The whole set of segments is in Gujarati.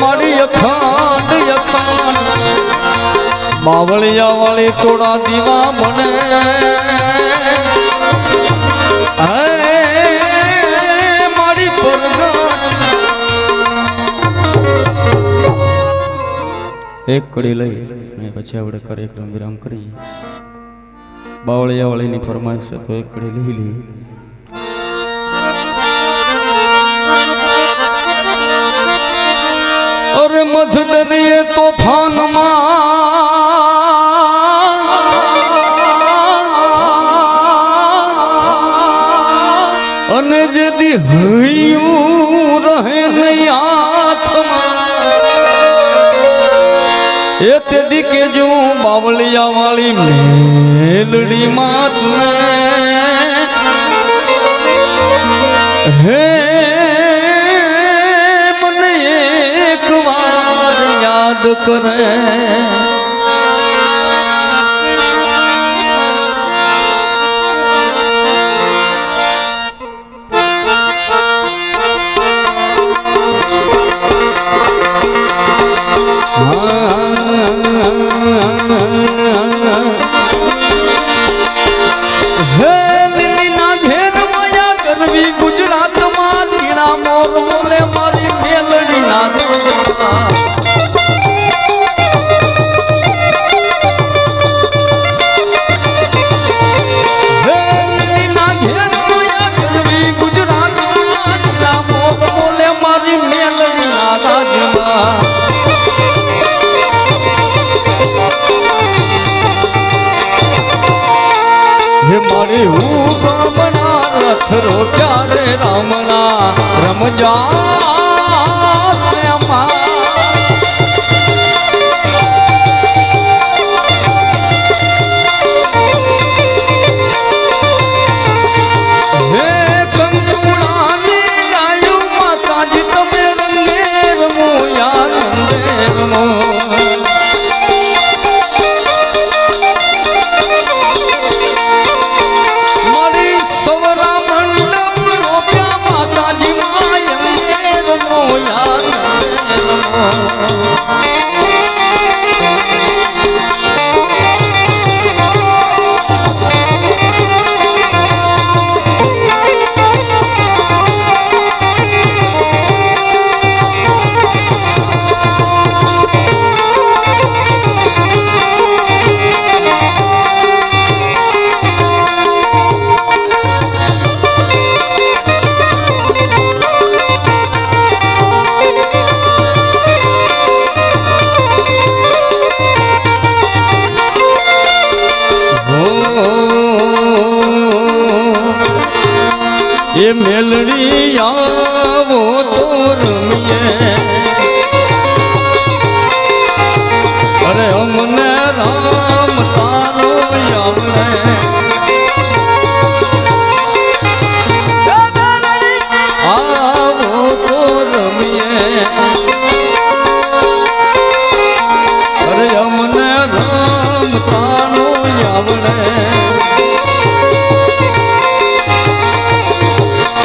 મારી અખંડ અખંડ બાવળિયા વાળી તોડા દીવા મારી એક કડી લઈ અને પછી આપણે કાર્યક્રમ વિરામ કરી. બાવળિયા વાળીની ફરમાઈશ તો એક કડી લઈ લઈએ અરે મધ દરિયે તોફાનમાં. અને જેદી હૈયું રહે નહીં હાથમાં, એ તેદી કે જો બાવળિયા વાળી મેલડી માતને. હે યાદ કરે રોક્યા રે રમજા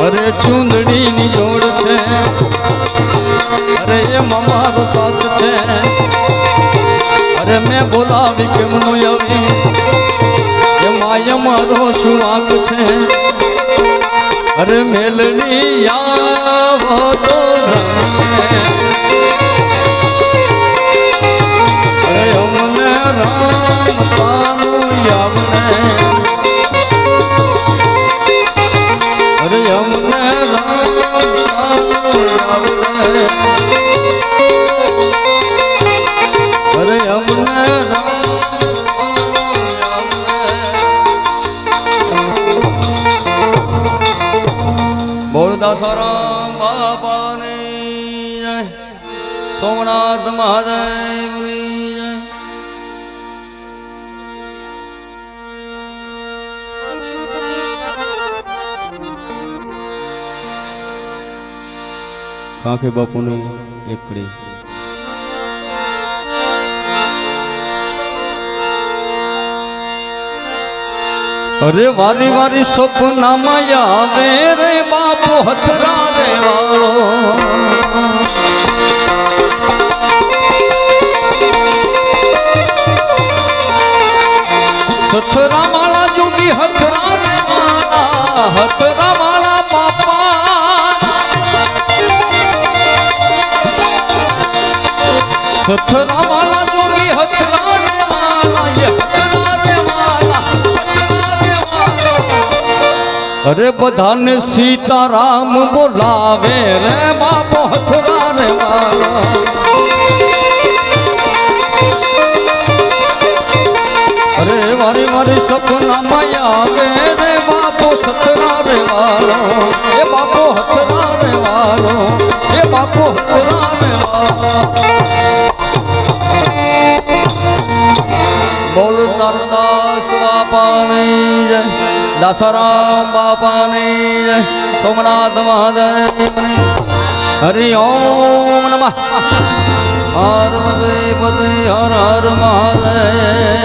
અરે ચૂંદડીની જોડ છે. અરે એમાં મારો સાથ છે. અરે મેં બોલાવી કેમનું આવી? એમાં અમારો શું વાંક છે? અરે મેલડી આવો તો. અરે અમને રામ તારું આવડે અરે અમને રામ તારું આવડે બોલ દાસારામ બાપાની સોમનાથ મહાદેવની કાંખે બાપુને એકડી. અરે વારી વારી સપનામાં આવે રે બાપુ હથરા રે વાળો. સથરા માળા જોગી હથરા રે માળા વાલા એ હથરા રે વાલા હથરા રે વાલા. અરે બધાને સીતારામ બોલાવે રે બાપો હથરા રે વાલા અરે વારે મારી સપનામાં આવે રે બાપો સતરા રે વાલો એ બાપો હથરા રે વાલો એ બાપો હથરા રે વાલો બાપાની જય દાસારામ બાપાની જય, સોમનાથ મહાદેવની હરિ ઓમ નમઃ. હર પતિ હર હર મહાદેવ.